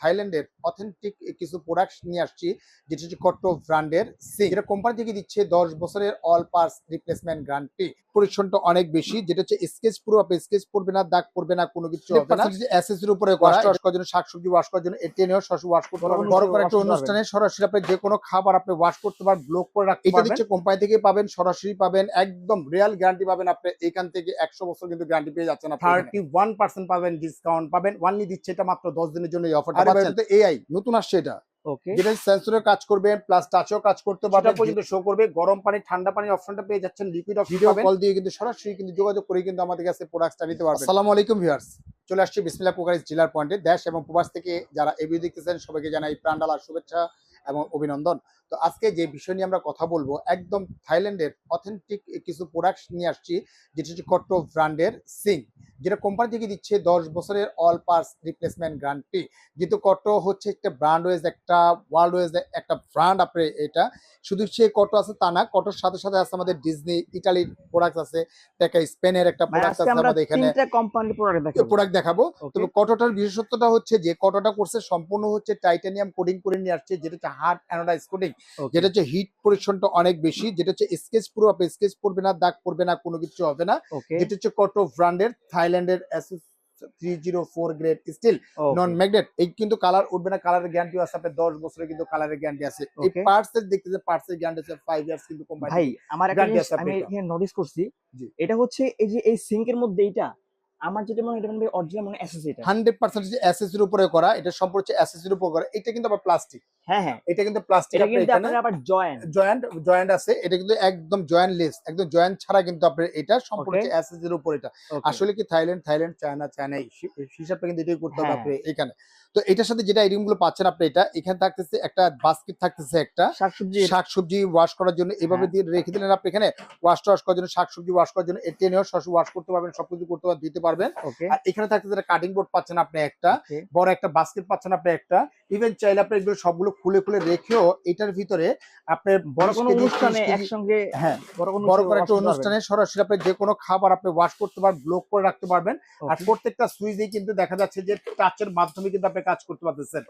থাইল্যান্ডের অথেন্টিক কিছু প্রোডাক্ট নিয়ে আসছি যেটা হচ্ছে কট্টো ব্র্যান্ডের সি যেটা কোম্পানি থেকে দিচ্ছে দশ বছরের অল পার্স রিপ্লেসমেন্ট গ্যারান্টি পরিচ্ছন্নটা অনেক বেশি যেটা হচ্ছে স্কেচ পুরো আপনি স্কেচ পড়বে না দাগ পড়বে না কোনো কিছু হবে না। উপরে ওয়াশ করার জন্য শাকসবজি ওয়াশ করার জন্য এটেনেও শস ওয়াশ করতে পারবেন। বড় করে একটা অনুষ্ঠানে সরাসরি আপনি যে কোনো খাবার আপনি ওয়াশ করতে পারবেন ব্লক করে রাখতে এটা দিচ্ছে কোম্পানি থেকে পাবেন সরাসরি পাবেন একদম রিয়েল গ্যারান্টি পাবেন আপনি। এখান থেকে একশো বছর কিন্তু গ্যারান্টি পেয়ে যাচ্ছেন থার্টি ওয়ান পার্সেন্ট পাবেন ডিসকাউন্ট পাবেন। ওয়ানলি দিচ্ছে এটা মাত্র দশ দিনের জন্য এই অফারটা পাচ্ছেন এআই নতুন আসছে এটা। যেটা সেন্সরের কাজ করবে প্লাস টাচও কাজ করতে পারবে পর্যন্ত শো করবে। গরম পানি ঠান্ডা অপশনটা পেয়ে যাচ্ছেন লিকুইড অফ ভিডিও কল দিয়ে কিন্তু সরাসরি কিন্তু যোগাযোগ করে কিন্তু আমাদের কাছে প্রোডাক্টটা নিতে পারবে আসসালামু আলাইকুম ভিউয়ার্স চলে আসছি বিসমিল্লাহ কুকারিজ জেলার পয়েন্টে। দেশ এবং প্রবাস থেকে যারা এই ভিডিও দেখতেছেন সবাইকে জানাই প্রাণডালা শুভেচ্ছা এবং অভিনন্দন। তো আজকে যে বিষয় নিয়ে আমরা কথা বলব একদম থাইল্যান্ডের অথেন্টিক কিছু প্রোডাক্ট নিয়ে আসছি যেটা হচ্ছে কট্টো ব্র্যান্ডের সিং যেটা কোম্পানি থেকে দিচ্ছে দশ বছরের অল পার্স রিপ্লেসমেন্ট গ্যারান্টি যেহেতু কটো হচ্ছে একটা ব্র্যান্ড ওয়েজ একটা ওয়ার্ল্ড ওয়েজ একটা ব্র্যান্ড আপনি এটা শুধু সে কটো আছে তা না কটোর সাথে সাথে আছে আমাদের ডিজনি ইটালির প্রোডাক্ট আছে টেকা স্পেনের একটা প্রোডাক্ট আছে আমাদের এখানে। তিনটা কোম্পানির প্রোডাক্ট দেখাবো। প্রোডাক্ট দেখাবো। তবে কটোটার বিশেষত্বটা হচ্ছে যে কটোটা করছে সম্পূর্ণ হচ্ছে টাইটানিয়াম কোডিং করে নিয়ে আসছে যেটা হচ্ছে হার্ড অ্যানোডাইজ কোডিং. যেটা হচ্ছে হিট পরিচ্ছন্নটা অনেক বেশি যেটা হচ্ছে স্কেচ পুরো আপনি স্কেচ পড়বে না দাগ পড়বে না কোনো কিছু হবে না। যেটা হচ্ছে কটো ব্র্যান্ডের থাইল্যান্ডের three zero four grade steel non magnet এই কিন্তু কালার উঠবে না কালারের গ্যারান্টি আছে আপনার দশ বছরের কিন্তু কালারের গ্যারান্টি আছে। এই পার্টস এর দেখতে যে পার্টস এর গ্যারান্টি আছে ফাইভ ইয়ার্স কিন্তু কোম্পানি ভাই আমার একটা Guarantee জিনিস আছে আমি নোটিস করছি এটা হচ্ছে এই যে এই সিঙ্কের মধ্যে এইটা আমার যেটা মনে হয় এটা মানে অরিজিনাল মনে এসএস এটা। হান্ড্রেড পার্সেন্ট যে এসএস এর উপরে করা এটা সম্পূর্ণ হচ্ছে এসএস এর উপরে করা এটা কিন্তু আবার প্লাস্টিক হ্যাঁ হ্যাঁ। এটা কিন্তু প্লাস্টিক এটা কিন্তু আপনার আবার জয়েন্ট জয়েন্ট জয়েন্ট আছে এটা কিন্তু একদম জয়েন্ট লেস একদম জয়েন্ট ছাড়া কিন্তু আপনার এটা সম্পূর্ণ. হচ্ছে এসএস এর উপর এটা। আসলে কি থাইল্যান্ড থাইল্যান্ড চায়না চায়না হিসাবে হিসাবটা কিন্তু এটাই করতে হবে হ্যাঁ। আপনি এখানে। তো এটার সাথে যেটা আইটেমগুলো পাচ্ছেন আপনি এটা এখানে থাকতেছে একটা বাস্কেট থাকতেছে একটা শাকসবজি। শাকসবজি ওয়াশ করার জন্য। এভাবে হ্যাঁ। দিয়ে রেখে দিলেন আপনি এখানে ওয়াশ ওয়াশ করার জন্য শাকসবজি ওয়াশ করার জন্য। টেনেও সস ওয়াশ করতে পারবেন সবকিছু করতে পারবেন দিতে পারবেন। আর এখানে থাকতেছে একটা কাটিং বোর্ড পাচ্ছেন আপনি একটা। বড় একটা বাস্কেট পাচ্ছেন আপনি একটা। ইভেন চাইলে আপনি এগুলো সবগুলো খুলে খুলে রেখেও এটার ভিতরে আপনার বড় কোনো অনুষ্ঠানে একসঙ্গে হ্যাঁ বড় কোনো বড় কিছু করে একটা। অনুষ্ঠানে সরাসরি আপনি যে কোনো খাবার আপনি ওয়াশ করতে পারবেন ব্লক করে রাখতে পারবেন। আর প্রত্যেকটা সুইচেই কিন্তু দেখা যাচ্ছে যে টাচের মাধ্যমে কিন্তু আপনি কাজ করতে পারতেছেন।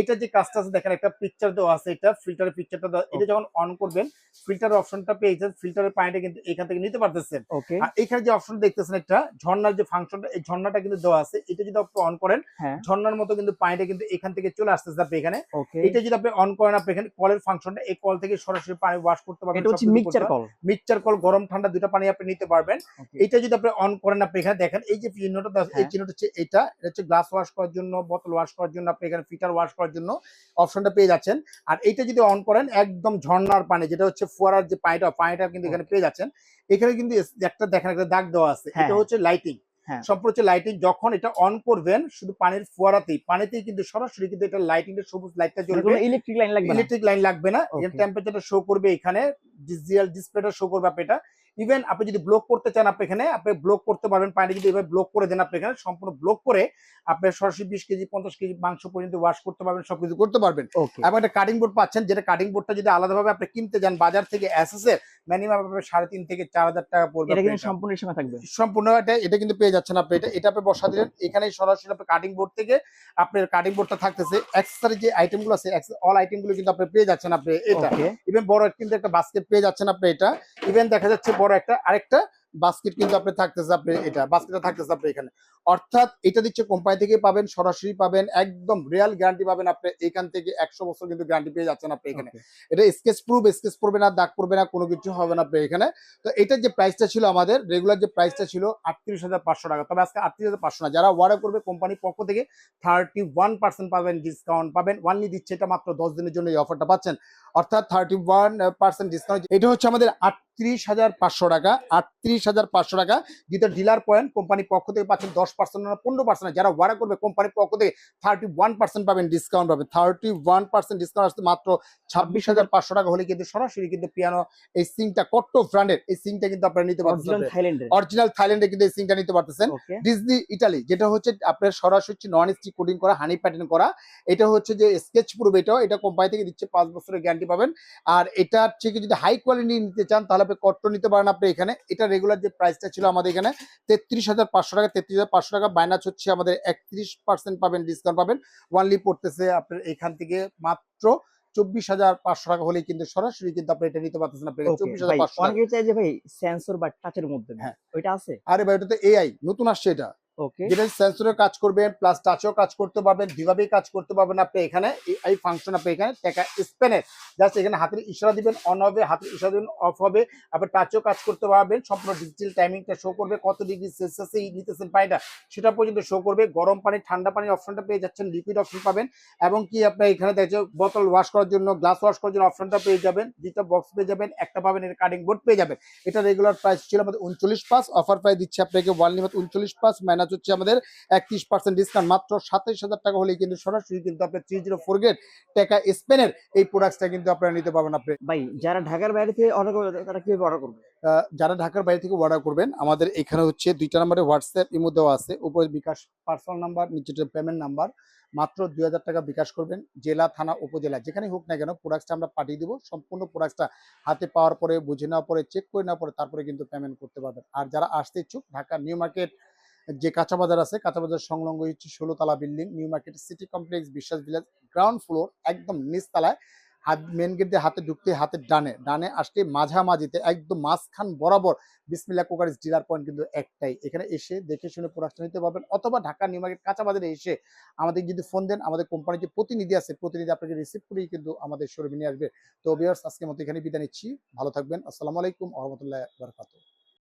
এটা যে কাজটা আছে দেখেন একটা পিকচার দেওয়া আছে এটা ফিল্টারের পিকচারটা এটা যখন অন করবেন ফিল্টারের অপশনটা পেয়েছেন ফিল্টারের পানিটা কিন্তু এখান থেকে নিতে পারতেছেন। আর এখানে যে অপশন দেখতেছেন একটা ঝর্ণার যে ফাংশনটা এই ঝর্ণাটা কিন্তু দেওয়া আছে এটা যদি আপনি অন করেন হ্যাঁ, ঝর্ণার মতো কিন্তু পানিটা কিন্তু এখান থেকে চলে আসতেছে আপনি এখানে। এটা যদি আপনি অন করেন আপনি এখানে কলের ফাংশনটা এই কল থেকে সরাসরি পানি ওয়াশ করতে পারবেন এটা হচ্ছে মিক্সচার কল। মিক্সচার কল গরম ঠান্ডা দুইটা পানি আপনি নিতে পারবেন। এটা যদি আপনি অন করেন আপনি এখানে দেখেন এই যে চিহ্নটা এই হ্যাঁ। চিহ্নটা হচ্ছে এটা এটা হচ্ছে গ্লাস ওয়াশ করার জন্য বোতল ওয়াশ করার জন্য আপনি এখানে ফিটার ওয়াশ করার জন্য অপশনটা পেয়ে যাচ্ছেন। আর এইটা যদি অন করেন একদম ঝর্ণার পানি যেটা হচ্ছে ফোয়ারার যে পানিটা পানিটা কিন্তু এখানে পেয়ে যাচ্ছেন। এখানে কিন্তু একটা দেখেন একটা দাগ দেওয়া আছে। হ্যাঁ। এটা হচ্ছে লাইটিং হ্যাঁ। সম্পূর্ণ হচ্ছে লাইটিং যখন এটা অন করবেন শুধু পানির ফোয়ারাতেই পানিতেই কিন্তু সরাসরি কিন্তু এটা লাইটিং এর সবুজ লাইটটা জ্বলবে। ইলেকট্রিক লাইন লাগবে না। ইলেকট্রিক লাইন লাগবে না। টেম্পারেচারটা শো করবে এখানে। ডিজিটাল ডিসপ্লেটা শো করবে আপনি এটা। ইভেন আপনি যদি ব্লক করতে চান আপনি এখানে আপনি ব্লক করতে পারবেন। পানি যদি এভাবে ব্লক করে দেন আপনি এখানে সম্পূর্ণ ব্লক করে আপনি সরাসরি বিশ কেজি পঞ্চাশ কেজি মাংস পর্যন্ত ওয়াশ করতে পারবেন সবকিছু করতে পারবেন। ওকে এবং একটা কাটিং বোর্ড পাচ্ছেন যেটা কাটিং বোর্ডটা যদি আলাদাভাবে আপনি কিনতে যান বাজার থেকে এর মিনিমাম আপনার সাড়ে তিন থেকে চার হাজার টাকা পড়বে এটা কিন্তু সম্পূর্ণ এর থাকবে? সম্পূর্ণ এটা এটা কিন্তু পেয়ে যাচ্ছেন আপনি। এটা এটা আপনি বসা দিলেন। এখানে সরাসরি আপনি কাটিং বোর্ড থেকে আপনার কাটিং বোর্ডটা থাকতেছে। এক্সট্রা যে আইটেমগুলো আছে অল আইটেমগুলো কিন্তু আপনি পেয়ে যাচ্ছেন আপনি এটা। ইভেন বড় কিন্তু একটা বাস্কেট পেয়ে যাচ্ছেন আপনি এটা। ইভেন দেখা যাচ্ছে বড় একটা আরেকটা বাস্কেট কিন্তু আপনি থাকতেছে আপনি এটা বাস্কেটটা থাকতেছে আপনি এখানে। অর্থাৎ এটা দিচ্ছে কোম্পানি থেকে পাবেন সরাসরি পাবেন একদম রিয়েল গ্যারান্টি পাবেন আপনি এখান থেকে একশো বছর কিন্তু গ্যারান্টি পেয়ে যাচ্ছেন আপনি এখানে। এটা স্কেচ প্রুফ স্কেচ পড়বে না দাগ পড়বে না কোনো কিছু হবে না আপনি এখানে। তো এটার যে প্রাইসটা ছিল আমাদের রেগুলার যে প্রাইসটা ছিল আটত্রিশ হাজার পাঁচশো টাকা। তবে আজকে আটত্রিশ হাজার পাঁচশো না যারা অর্ডার করবে কোম্পানির পক্ষ থেকে থার্টি ওয়ান পার্সেন্ট পাবেন ডিসকাউন্ট পাবেন ওয়ানলি দিচ্ছে এটা মাত্র দশ দিনের জন্য এই অফারটা পাচ্ছেন। অর্থাৎ থার্টি ওয়ান পার্সেন্ট ডিসকাউন্ট এটা হচ্ছে আমাদের আটত্রিশ হাজার পাঁচশো টাকা আটত্রিশ হাজার পাঁচশো টাকা যেটা ডিলার পয়েন্ট কোম্পানির পক্ষ থেকে পাচ্ছেন দশ পার্সেন্ট না পনেরো পার্সেন্ট যারা অর্ডার করবে কোম্পানির পক্ষ থেকে থার্টি ওয়ান পার্সেন্ট পাবেন ডিসকাউন্ট পাবেন। থার্টি ওয়ান পার্সেন্ট ডিসকাউন্ট আসতে মাত্র ছাব্বিশ হাজার পাঁচশো টাকা হলে কিন্তু সরাসরি কিন্তু পিয়ানো এই সিংটা কট্টো ব্র্যান্ডের এই সিংটা কিন্তু আপনারা নিতে থাইল্যান্ডের অরিজিনাল থাইল্যান্ডে কিন্তু এই সিংটা নিতে পারতেছেন। ডিজনি ইটালি যেটা হচ্ছে আপনার সরাসরি নন স্টিক কোডিং করা হানি প্যাটার্ন করা। এটা হচ্ছে যে স্কেচ প্রুফ এটাও এটা কোম্পানি থেকে দিচ্ছে পাঁচ বছরের গ্যারান্টি পাবেন। আর এটার থেকে যদি হাই কোয়ালিটি নিতে চান তাহলে আপনি কট্টো নিতে পারেন আপনি এখানে। এটা রেগুলার রেগুলার যে প্রাইসটা ছিল আমাদের এখানে তেত্রিশ হাজার পাঁচশো টাকা তেত্রিশ হাজার পাঁচশো টাকা বাইনাচ হচ্ছে আমাদের একত্রিশ পার্সেন্ট পাবেন ডিসকাউন্ট পাবেন। ওয়ানলি পড়তেছে আপনার এখান থেকে মাত্র চব্বিশ হাজার পাঁচশো টাকা হলেই কিন্তু সরাসরি কিন্তু আপনি এটা নিতে পারতেছেন আপনি চব্বিশ হাজার পাঁচশো টাকা। ভাই সেন্সর বা টাচের মধ্যে হ্যাঁ। ওইটা আছে। আরে ভাই ওটা তো এআই নতুন আসছে এটা। ওকে যেটা সেন্সরের কাজ করবেন প্লাস টাচও কাজ করতে পারবেন যেভাবেই কাজ করতে পারবেন আপনি এখানে, এই- ফাংশন আপনি এখানে টাকা স্পেনের জাস্ট এখানে হাতের ইশারা দিবেন অন হবে, হাতের ইশারা দিবেন অফ হবে, আপনি টাচও কাজ করতে পারবেন, সম্পূর্ণ ডিজিটাল টাইমিংটা শো করবে, কত ডিগ্রি সেলসিয়াসে নিতেছেন পানিটা, সেটা পর্যন্ত শো করবে, গরম পানি, ঠান্ডা পানির অপশনটা পেয়ে যাচ্ছেন লিকুইড অপশন পাবেন, এবং কি আপনি এখানে দেখছেন বোতল ওয়াশ করার জন্য গ্লাস ওয়াশ করার জন্য অপশনটা পেয়ে যাবেন, দুইটা বক্স পেয়ে যাবেন, একটা পাবেন এর কাটিং বোর্ড পেয়ে যাবেন, এটা রেগুলার প্রাইস ছিল আমাদের উনচল্লিশ পাস অফার প্রাইস দিচ্ছে আপনাকে ওয়ান লিমিট উনচল্লিশ পাস মাইনাস হচ্ছে আমাদের একত্রিশ পার্সেন্ট ডিসকাউন্ট মাত্র সাতাইশ হাজার টাকা হলে কিন্তু সরাসরি কিন্তু আপনার থ্রি জিরো ফোর গেট টাকা স্পেনের এই প্রোডাক্টটা কিন্তু আপনারা নিতে পারবেন। আপনি ভাই যারা ঢাকার বাইরে থেকে অর্ডার করবে তারা কীভাবে অর্ডার করবে? যারা ঢাকার বাইরে থেকে অর্ডার করবেন আমাদের এখানে হচ্ছে দুইটা নাম্বারে হোয়াটসঅ্যাপ ইমো দেওয়া আছে। উপরে বিকাশ পার্সোনাল নাম্বার নিচে পেমেন্ট নাম্বার মাত্র দুই হাজার টাকা বিকাশ করবেন জেলা থানা উপজেলা যেখানে হোক না কেন প্রোডাক্টটা আমরা পাঠিয়ে দিব। সম্পূর্ণ প্রোডাক্টটা হাতে পাওয়ার পরে বুঝে নেওয়ার পরে চেক করে নেওয়ার পরে তারপরে কিন্তু পেমেন্ট করতে পারবেন। আর যারা আসতে ইচ্ছুক ঢাকা নিউ মার্কেট যে কাঁচা বাজার আছে কাঁচা বাজার সংলগ্ন হচ্ছে ষোলোতলা building, new market city complex, Biswas village, ground floor একদম নিচতলায়। হাত মেন গেট দিয়ে হাতে ঢুকতে হাতে ডানে ডানে আসলে মাঝামাঝিতে একদম মাঝখান বরাবর বিসমিল্লা কোকারিস ডিলার পয়েন্ট কিন্তু একটাই। এখানে এসে দেখে শুনে প্রোডাক্টটা নিতে পারবেন অথবা ঢাকা নিউ মার্কেট কাঁচা বাজারে এসে আমাদের যদি ফোন দেন, আমাদের কোম্পানির যে প্রতিনিধি আছে, প্রতিনিধি আপনাকে রিসিভ করেই কিন্তু আমাদের শোরুমে নিয়ে আসবে। তো বিয়ার্স আজকের মতো এখানে বিদায় নিচ্ছি। ভালো থাকবেন। আসসালামু আলাইকুম, আহমতুল্লাহ, বারকাতুহ।